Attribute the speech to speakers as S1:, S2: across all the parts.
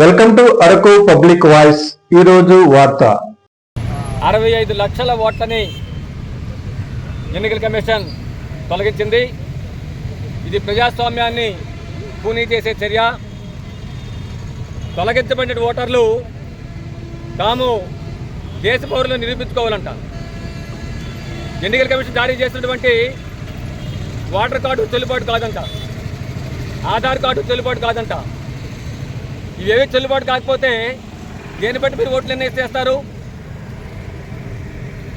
S1: Welcome to Araku public voice. ఈరోజు వార్త.
S2: అరవై ఐదు లక్షల ఓట్లని ఎన్నికల కమిషన్ తొలగించింది. ఇది ప్రజాస్వామ్యాన్ని పూనీ చేసే చర్య. తొలగించబడిన ఓటర్లు తాము దేశ పౌరులను నిరూపించుకోవాలంట. ఎన్నికల కమిషన్ జారీ చేసినటువంటి ఓటర్ కార్డు చెల్లుబాటు కాదంట. ఆధార్ కార్డు చెల్లుబాటు కాదంట. ఇవేవి చెల్లుబాటు కాకపోతే దేన్ని బట్టి మీరు ఓట్లు చేస్తారు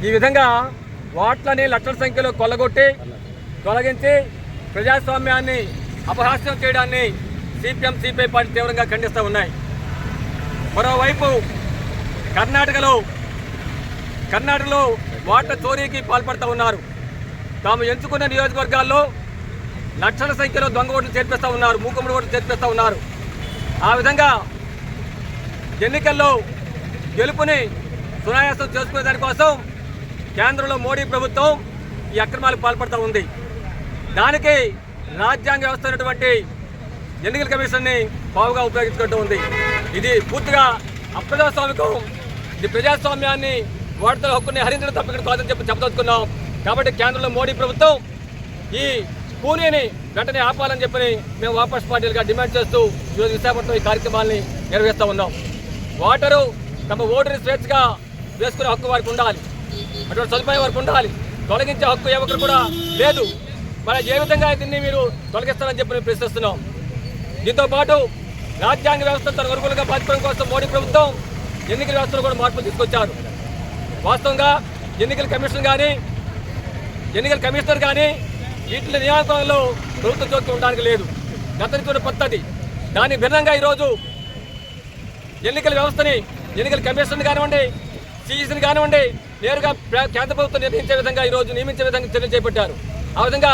S2: ఈ విధంగా ఓట్లని లక్షల సంఖ్యలో కొల్లగొట్టి తొలగించి ప్రజాస్వామ్యాన్ని అపహాస్యం చేయడాన్ని సిపిఎం సిపిఐ పార్టీ తీవ్రంగా ఖండిస్తూ ఉన్నాయి. మరోవైపు కర్ణాటకలో కర్ణాటకలో ఓట్ల చోరీకి పాల్పడుతూ ఉన్నారు. తాము ఎంచుకున్న నియోజకవర్గాల్లో లక్షల సంఖ్యలో దొంగ ఓట్లు చేర్పిస్తూ ఉన్నారు మూకుమ్మడి ఓట్లు చేర్పిస్తూ ఉన్నారు. ఆ విధంగా ఎన్నికల్లో గెలుపుని సునాయాసం చేసుకునే దానికోసం కేంద్రంలో మోడీ ప్రభుత్వం ఈ అక్రమాలకు పాల్పడుతూ ఉంది. దానికి రాజ్యాంగ వ్యవస్థ అయినటువంటి ఎన్నికల కమిషన్ని బావుగా ఉపయోగించుకుంటూ ఉంది. ఇది పూర్తిగా అప్రజాస్వామికం ఇది ప్రజాస్వామ్యాన్ని ఓటర్ల హక్కుని హరించడం తప్ప ఇక్కడ కాదని చెప్పి చెప్పదలుచుకున్నాం. కాబట్టి కేంద్రంలో మోడీ ప్రభుత్వం ఈ కూలీని వెంటనే ఆపాలని చెప్పని మేము వాపస్ పార్టీలుగా డిమాండ్ చేస్తూ ఈరోజు విశాఖపట్నం ఈ కార్యక్రమాన్ని నిర్వహిస్తూ ఉన్నాం. ఓటరు తమ ఓటుని స్వేచ్ఛగా వేసుకునే హక్కు వారికి ఉండాలి. అటువంటి సదుపాయం వారికి ఉండాలి. తొలగించే హక్కు ఏ ఒక్కరు కూడా లేదు. మరి ఏ విధంగా దీన్ని మీరు తొలగిస్తారని చెప్పి మేము ప్రశ్నిస్తున్నాం. దీంతో పాటు రాజ్యాంగ వ్యవస్థ తన వరుగులుగా బాధించడం కోసం మోడీ ప్రభుత్వం ఎన్నికల వ్యవస్థలో కూడా మార్పులు తీసుకొచ్చారు. వాస్తవంగా ఎన్నికల కమిషన్ కానీ ఎన్నికల కమిషనర్ కానీ వీటి నియామకంలో ప్రభుత్వ జోక్యం ఉండడానికి లేదు. గత పద్ధతి. దాని భిన్నంగా ఈరోజు ఎన్నికల వ్యవస్థని ఎన్నికల కమిషన్ కానివ్వండి సిఈసిని కానివ్వండి నేరుగా కేంద్ర ప్రభుత్వం నిర్ణయించే విధంగా ఈరోజు నియమించే విధంగా చర్యలు చేపట్టారు. ఆ విధంగా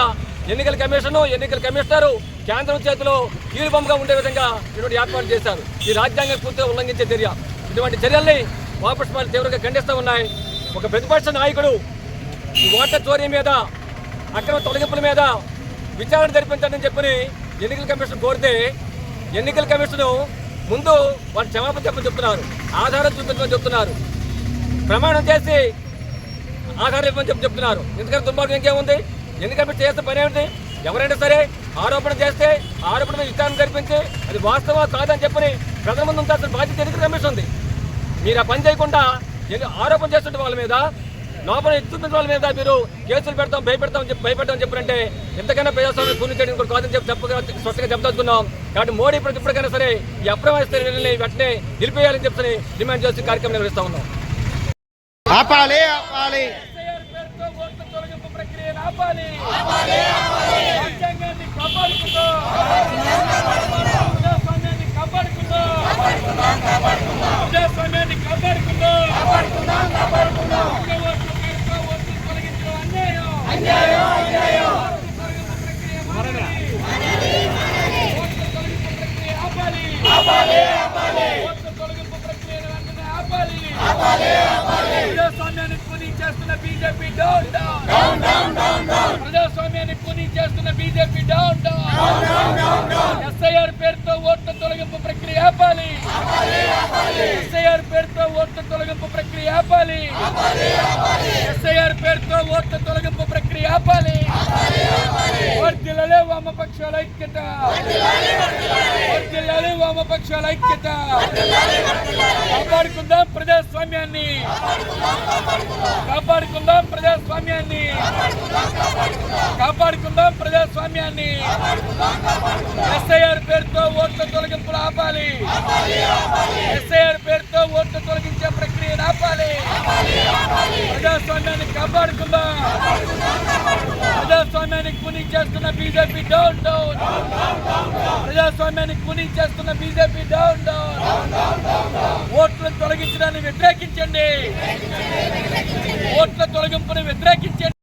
S2: ఎన్నికల కమిషను ఎన్నికల కమిషనరు కేంద్రం చేతిలో కీలుబొమ్మగా ఉండే విధంగా ఇటువంటి ఏర్పాటు చేశారు. ఈ రాజ్యాంగం పూర్తిగా ఉల్లంఘించే చర్య. ఇటువంటి చర్యల్ని వాపస్ తీవ్రంగా ఖండిస్తూ ఉన్నాయి. ఒక ప్రతిపక్ష నాయకుడు ఈ ఓట్ల చోరీ మీద అక్రమ తొలగింపుల మీద విచారణ జరిపించండి చెప్పని ఎన్నికల కమిషన్ కోరితే ఎన్నికల కమిషన్ ముందు వాళ్ళు క్షమాపణ చెప్పని చెప్తున్నారు. ఆధారం చూపించమని చెప్తున్నారు. ప్రమాణం చేసి ఆధారం ఇవ్వమని చెప్పి చెప్తున్నారు. ఎందుకంటే దుర్మార్గం ఇంకేముంది? ఎన్నికల కమిషన్ చేస్తే పని ఏమిటి? ఎవరైనా సరే ఆరోపణ చేస్తే ఆరోపణ మీద విచారణ జరిపించి అది వాస్తవా కాదని చెప్పని ప్రజల ముందు ఉంచాల్సిన బాధ్యత ఎన్నికల కమిషన్ ఉంది. మీరు ఆ పని చేయకుండా ఆరోపణ చేస్తుంటే వాళ్ళ మీద లోపల ఎత్తుతున్న వాళ్ళ మీద మీరు కేసులు పెడతాం భయపెడతాం చెప్పి భయపెడతాం చెప్పారంటే ఎంతకైనా ప్రజాస్వామ్యం పూర్తి చేయడం కూడా కాదని చెప్పి చెప్పగా స్పష్టంగా చెప్తాచుకున్నాం కాబట్టి మోడీ ప్రతి ఇప్పటికైనా సరే ఈ అప్రమత్త నిర్ణయాన్ని వెంటనే నిలిపేయాలని చెప్పి డిమాండ్ చేసి కార్యక్రమం నిర్వహిస్తా ఉన్నాం.
S3: ఆపాలి ఆపాలి.
S2: రాజ్యాంగాన్ని కాపాడుకుంటూ ప్రజాస్వామ్యాన్ని కాపాడుకుంటూ ప్రజాస్వామ్యాన్ని కాపాడుకుంటూ ఒకే ఓట్లు పేరుతో ఓట్లు తొలగించడం అన్యాయం. ఓట్ల తొలగింపు ప్రక్రియ ఆపాలి. ఓట్ల తొలగింపు ప్రక్రియను వెంటనే ఆపాలి. ప్రజాస్వామ్యాన్ని కూనీ చేస్తున్న బీజేపీ డౌన్ డౌన్ ప్రజాస్వామ్యాన్ని కూనీ చేస్తున్న బీజేపీ డౌన్ డౌన్ ఎస్ఐఆర్ పేరుతో ఓట్ల తొలగింపు ప్రక్రియ ఆపాలి ఎస్ఐఆర్ పేరుతో ఓట్ల తొలగింపు ప్రక్రియ ఆపాలి. ఎస్ఐఆర్ పేరుతో ఓట్ల తొలగింపు ప్రక్రియ ఆపాలి. వర్దిల్లలే వామపక్షాల ఐక్యత. వర్దిల్లలే వామపక్షాల ఐక్యత. కాపాడుకుందాం ప్రజాస్వామ్యాన్ని. కాపాడుకుందాం ప్రజాస్వామ్యాన్ని. కాపాడుకుందాం ప్రజాస్వామ్యాన్ని. ఎస్ఐఆర్ పేరుతో ఓట్ల ఆపాలి. ఎస్ఐఆర్ పేరుతో ఓట్లు తొలగించే ప్రక్రియను ఆపాలి. ప్రజాస్వామ్యాన్ని కాపాడుకుందాం. ప్రజాస్వామ్యాన్ని కూనీ చేస్తున్న బీజేపీ డౌన్ డౌన్. ప్రజాస్వామ్యాన్ని కూనీ చేస్తున్న బీజేపీ డౌన్ డౌన్. ఓట్లను తొలగించడాన్ని వ్యతిరేకించండి. ఓట్ల తొలగింపుని వ్యతిరేకించండి.